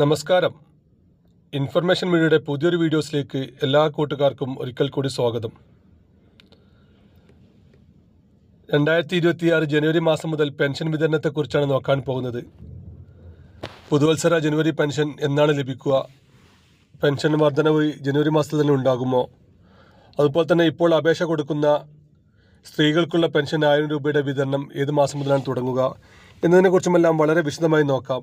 നമസ്കാരം. ഇൻഫർമേഷൻ മീഡിയയുടെ പുതിയൊരു വീഡിയോസിലേക്ക് എല്ലാ കൂട്ടുകാർക്കും ഒരിക്കൽ കൂടി സ്വാഗതം. രണ്ടായിരത്തി ഇരുപത്തിയാറ് ജനുവരി മാസം മുതൽ പെൻഷൻ വിതരണത്തെക്കുറിച്ചാണ് നോക്കാൻ പോകുന്നത്. പുതുവത്സര ജനുവരി പെൻഷൻ എന്നാണ് ലഭിക്കുക. പെൻഷൻ വർധനവ് ജനുവരി മാസത്തിൽ തന്നെ ഉണ്ടാകുമോ? അതുപോലെ തന്നെ ഇപ്പോൾ അപേക്ഷ കൊടുക്കുന്ന സ്ത്രീകൾക്കുള്ള പെൻഷൻ ആയിരം രൂപയുടെ വിതരണം ഏത് മാസം മുതലാണ് തുടങ്ങുക? എന്നതിനെക്കുറിച്ചുമെല്ലാം വളരെ വിശദമായി നോക്കാം.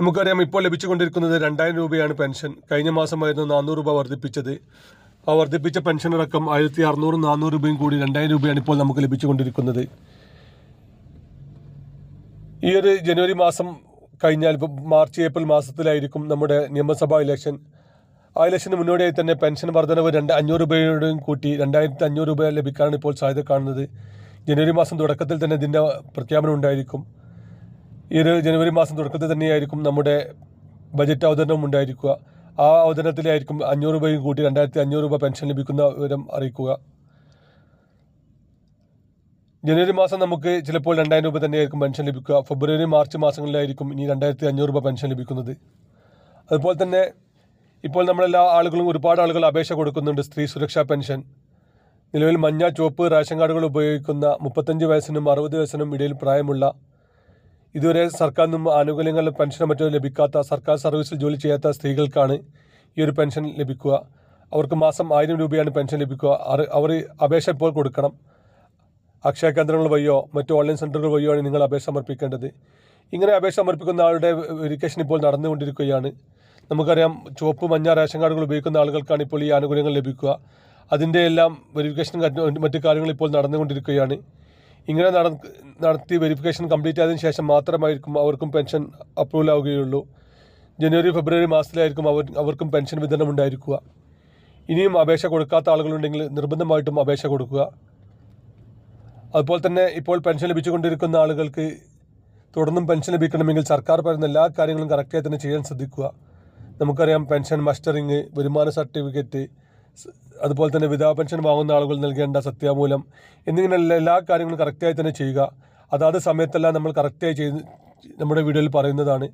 നമുക്കറിയാം ഇപ്പോൾ ലഭിച്ചുകൊണ്ടിരിക്കുന്നത് രണ്ടായിരം രൂപയാണ് പെൻഷൻ. കഴിഞ്ഞ മാസമായിരുന്നു നാനൂറ് രൂപ വർദ്ധിപ്പിച്ചത്. ആ വർദ്ധിപ്പിച്ച പെൻഷൻ അടക്കം ആയിരത്തി അറുന്നൂറും നാനൂറ് രൂപയും കൂടി രണ്ടായിരം രൂപയാണ് ഇപ്പോൾ നമുക്ക് ലഭിച്ചുകൊണ്ടിരിക്കുന്നത്. ഈ ഒരു ജനുവരി മാസം കഴിഞ്ഞാൽ മാർച്ച് ഏപ്രിൽ മാസത്തിലായിരിക്കും നമ്മുടെ നിയമസഭാ ഇലക്ഷൻ. ആ ഇലക്ഷന് മുന്നോടിയായി തന്നെ പെൻഷൻ വർധനവ് രണ്ട് അഞ്ഞൂറ് രൂപയോടും കൂട്ടി രണ്ടായിരത്തി അഞ്ഞൂറ് രൂപ ലഭിക്കാനാണ് ഇപ്പോൾ സാധ്യത കാണുന്നത്. ജനുവരി മാസം തുടക്കത്തിൽ തന്നെ ഇതിന്റെ പ്രഖ്യാപനം ഉണ്ടായിരിക്കും. ഈ ഒരു ജനുവരി മാസം തുടക്കത്തിൽ തന്നെയായിരിക്കും നമ്മുടെ ബജറ്റ് അവതരണം ഉണ്ടായിരിക്കുക. ആ അവതരണത്തിലായിരിക്കും അഞ്ഞൂറ് രൂപയും കൂട്ടി രണ്ടായിരത്തി അഞ്ഞൂറ് രൂപ പെൻഷൻ ലഭിക്കുന്ന വിവരം അറിയിക്കുക. ജനുവരി മാസം നമുക്ക് ചിലപ്പോൾ രണ്ടായിരം രൂപ തന്നെയായിരിക്കും പെൻഷൻ ലഭിക്കുക. ഫെബ്രുവരി മാർച്ച് മാസങ്ങളിലായിരിക്കും ഇനി രണ്ടായിരത്തി അഞ്ഞൂറ് രൂപ പെൻഷൻ ലഭിക്കുന്നത്. അതുപോലെ തന്നെ ഇപ്പോൾ നമ്മളെല്ലാ ആളുകളും ഒരുപാട് ആളുകൾ അപേക്ഷ കൊടുക്കുന്നുണ്ട് സ്ത്രീ സുരക്ഷാ പെൻഷൻ. നിലവിൽ മഞ്ഞ ചുവപ്പ് റേഷൻ കാർഡുകൾ ഉപയോഗിക്കുന്ന മുപ്പത്തഞ്ച് വയസ്സിനും അറുപത് വയസ്സിനും ഇടയിൽ പ്രായമുള്ള ഇതുവരെ സർക്കാരിൽ നിന്നും ആനുകൂല്യങ്ങൾ പെൻഷനോ മറ്റോ ലഭിക്കാത്ത സർക്കാർ സർവീസിൽ ജോലി ചെയ്യാത്ത സ്ത്രീകൾക്കാണ് ഈ ഒരു പെൻഷൻ ലഭിക്കുക. അവർക്ക് മാസം ആയിരം രൂപയാണ് പെൻഷൻ ലഭിക്കുക. അവർ അപേക്ഷ ഇപ്പോൾ കൊടുക്കണം. അക്ഷയ കേന്ദ്രങ്ങൾ വഴിയോ മറ്റു ഓൺലൈൻ സെന്ററുകൾ വഴിയോ ആണ് നിങ്ങൾ അപേക്ഷ സമർപ്പിക്കേണ്ടത്. ഇങ്ങനെ അപേക്ഷ സമർപ്പിക്കുന്ന ആളുടെ വെരിഫിക്കേഷൻ ഇപ്പോൾ നടന്നുകൊണ്ടിരിക്കുകയാണ്. നമുക്കറിയാം ചുവപ്പ് മഞ്ഞ റേഷൻ കാർഡുകൾ ഉപയോഗിക്കുന്ന ആളുകൾക്കാണ് ഇപ്പോൾ ഈ ആനുകൂല്യങ്ങൾ ലഭിക്കുക. അതിന്റെ എല്ലാം വെരിഫിക്കേഷൻ മറ്റു കാര്യങ്ങൾ ഇപ്പോൾ നടന്നുകൊണ്ടിരിക്കുകയാണ്. ഇങ്ങനെ നട നടത്തി വെരിഫിക്കേഷൻ കംപ്ലീറ്റ് ആയതിനു ശേഷം മാത്രമായിരിക്കും അവർക്കും പെൻഷൻ അപ്രൂവൽ ആവുകയുള്ളൂ. ജനുവരി ഫെബ്രുവരി മാസത്തിലായിരിക്കും അവർ അവർക്കും പെൻഷൻ വിതരണം ഉണ്ടായിരിക്കുക. ഇനിയും അപേക്ഷ കൊടുക്കാത്ത ആളുകളുണ്ടെങ്കിൽ നിർബന്ധമായിട്ടും അപേക്ഷ കൊടുക്കുക. അതുപോലെ തന്നെ ഇപ്പോൾ പെൻഷൻ ലഭിച്ചുകൊണ്ടിരിക്കുന്ന ആളുകൾക്ക് തുടർന്നും പെൻഷൻ ലഭിക്കണമെങ്കിൽ സർക്കാർ പറയുന്ന എല്ലാ കാര്യങ്ങളും കറക്റ്റായി തന്നെ ചെയ്യാൻ ശ്രദ്ധിക്കുക. നമുക്കറിയാം പെൻഷൻ മസ്റ്ററിങ് വരുമാന സർട്ടിഫിക്കറ്റ് അതുപോലെ തന്നെ വിധവാ പെൻഷൻ വാങ്ങുന്ന ആളുകൾ നൽകേണ്ട സത്യാമൂലം എന്നിങ്ങനെയുള്ള എല്ലാ കാര്യങ്ങളും കറക്റ്റായി തന്നെ ചെയ്യുക. അതാത് സമയത്തെല്ലാം നമ്മൾ കറക്റ്റായി ചെയ്ത് നമ്മുടെ വീഡിയോയിൽ പറയുന്നതാണ്.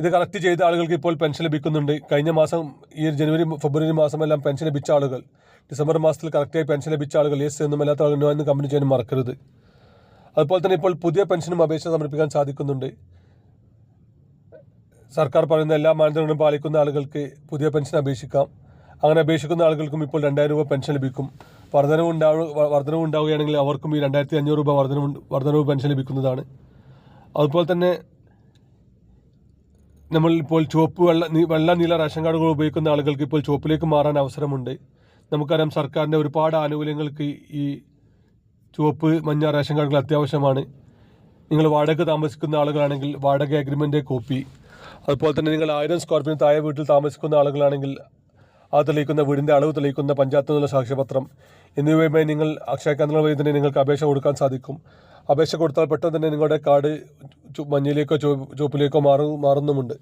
ഇത് കറക്റ്റ് ചെയ്ത ആളുകൾക്ക് ഇപ്പോൾ പെൻഷൻ ലഭിക്കുന്നുണ്ട്. കഴിഞ്ഞ മാസം ഈ ജനുവരി ഫെബ്രുവരി മാസമെല്ലാം പെൻഷൻ ലഭിച്ച ആളുകൾ ഡിസംബർ മാസത്തിൽ കറക്റ്റായി പെൻഷൻ ലഭിച്ച ആളുകൾ എസ് എന്നും അല്ലാത്ത ആളുകൾ നോ എന്ന് കമ്പനി ചെയ്യാനും മറക്കരുത്. അതുപോലെ തന്നെ ഇപ്പോൾ പുതിയ പെൻഷനും അപേക്ഷ സമർപ്പിക്കാൻ സാധിക്കുന്നുണ്ട്. സർക്കാർ പറയുന്ന എല്ലാ മാനദണ്ഡങ്ങളും പാലിക്കുന്ന ആളുകൾക്ക് പുതിയ പെൻഷൻ അപേക്ഷിക്കാം. അങ്ങനെ അപേക്ഷിക്കുന്ന ആളുകൾക്കും ഇപ്പോൾ രണ്ടായിരം രൂപ പെൻഷൻ ലഭിക്കും. വർധനവ് ഉണ്ടാവുക വർധനവ് ഉണ്ടാവുകയാണെങ്കിൽ അവർക്കും ഈ രണ്ടായിരത്തി അഞ്ഞൂറ് രൂപ വർധനവ് വർധനവ് പെൻഷൻ ലഭിക്കുന്നതാണ്. അതുപോലെ തന്നെ നമ്മൾ ഇപ്പോൾ ചുവപ്പ് വെള്ള വെള്ള നീല റേഷൻ കാർഡുകൾ ഉപയോഗിക്കുന്ന ആളുകൾക്ക് ഇപ്പോൾ ചുവപ്പിലേക്ക് മാറാൻ അവസരമുണ്ട്. നമുക്കറിയാം സർക്കാരിന്റെ ഒരുപാട് ആനുകൂല്യങ്ങൾക്ക് ഈ ചുവപ്പ് മഞ്ഞ റേഷൻ കാർഡുകൾ അത്യാവശ്യമാണ്. നിങ്ങൾ വാടക താമസിക്കുന്ന ആളുകളാണെങ്കിൽ വാടക അഗ്രിമെന്റ് കോപ്പി അതുപോലെ തന്നെ നിങ്ങൾ ആയിരം സ്ക്വയർ ഫീറ്റ് താഴെ വീട്ടിൽ താമസിക്കുന്ന ആളുകളാണെങ്കിൽ ആ തെളിയിക്കുന്ന വീടിന്റെ അളവ് തെളിയിക്കുന്ന പഞ്ചായത്ത് നിന്നുള്ള സാക്ഷ്യപത്രം. എന്നിവയുമായി നിങ്ങൾ അക്ഷയ കേന്ദ്രങ്ങൾ വഴി തന്നെ നിങ്ങൾക്ക് അപേക്ഷ കൊടുക്കാൻ സാധിക്കും. അപേക്ഷ കൊടുത്താൽ പെട്ടെന്ന് തന്നെ നിങ്ങളുടെ കാർഡ് മഞ്ഞയിലേക്കോ ചുവ- ചുവപ്പിലേക്കോ മാറും മാറുന്നുമുണ്ട്.